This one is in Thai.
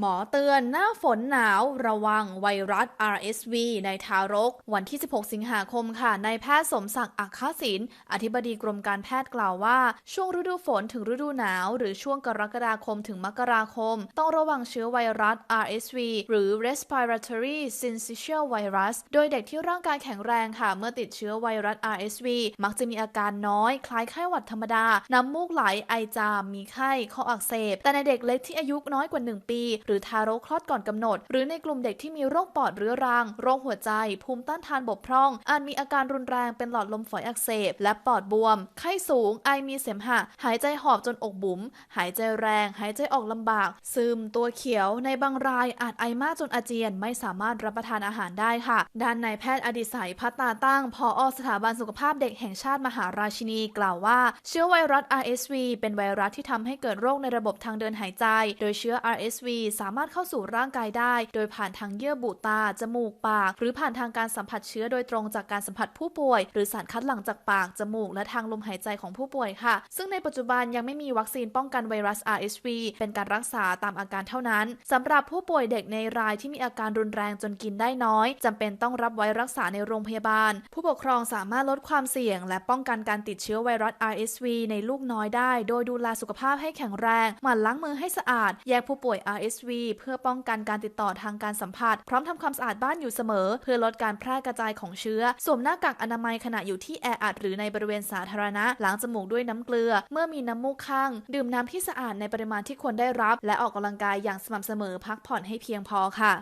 หมอเตือนหน้าฝนหนาวระวังไวรัส RSV ในทารก วันที่ 16 สิงหาคมค่ะนายแพทย์สมศักดิ์อักขศินอธิบดีกรมการแพทย์กล่าวว่า ช่วงฤดูฝนถึงฤดูหนาว หรือช่วงกรกฎาคมถึงมกราคม ต้องระวังเชื้อไวรัส RSV หรือ respiratory syncytial virus โดยเด็กที่ร่างกายแข็งแรงค่ะ เมื่อติดเชื้อไวรัส RSV มักจะมีอาการน้อย คล้ายไข้หวัดธรรมดาน้ำมูกไหลไอจามมีไข้ข้ออักเสบแต่ในเด็กเล็กที่อายุน้อยกว่า 1 ปีหรือทารกคลอดก่อนกำหนด หรือในกลุ่มเด็กที่มีโรคปอดเรื้อรัง โรคหัวใจ ภูมิต้านทานบกพร่อง อาจมีอาการรุนแรงเป็นหลอดลมฝอยอักเสบ และปอดบวม ไข้สูง ไอมีเสมหะ หายใจหอบจนอกบุ๋ม หายใจแรง หายใจออกลำบาก ซึมตัวเขียว ในบางรายอาจไอมากจนอาเจียน ไม่สามารถรับประทานอาหารได้ค่ะ ด้านนายแพทย์อดิศัยพัฒนาตั้งพออสถาบันสุขภาพเด็กแห่งชาติมหาราชินี กล่าวว่า เชื้อไวรัส RSV เป็นไวรัสที่ทำให้เกิดโรคในระบบทางเดินหายใจ โดยเชื้อ RSV สามารถเข้าสู่ร่างกายได้ โดยผ่านทางเยื่อบุตา จมูก ปาก หรือผ่านทางการสัมผัสเชื้อโดยตรงจากการสัมผัสผู้ป่วย หรือสารคัดหลั่งจากปาก จมูก และทางลมหายใจของผู้ป่วยค่ะ ซึ่งในปัจจุบันยังไม่มีวัคซีนป้องกันไวรัส RSV เป็นการรักษาตามอาการเท่านั้นสำหรับผู้ป่วยเด็กในรายที่มีอาการรุนแรงจนกินได้น้อยจำเป็นต้องรับไว้รักษาในโรงพยาบาล ผู้ปกครองสามารถลดความเสี่ยง และป้องกันการติดเชื้อไวรัส RSV ในลูกน้อยได้ โดยดูแลสุขภาพให้แข็งแรง หมั่นล้างมือให้สะอาด แยกผู้ป่วย RSV เพื่อป้องกันการติดต่อทางการสัมผัส พร้อมทำความสะอาดบ้านอยู่เสมอ เพื่อลดการแพร่กระจายของเชื้อ สวมหน้ากากอนามัยขณะอยู่ที่แออัดหรือในบริเวณสาธารณะล้างจมูกด้วยน้ำเกลือ เมื่อมีน้ำมูกข้าง ดื่มน้ำที่สะอาดในปริมาณที่ควรได้รับ และออกกำลังกายอย่างสม่ำเสมอพักผ่อนให้เพียงพอค่ะ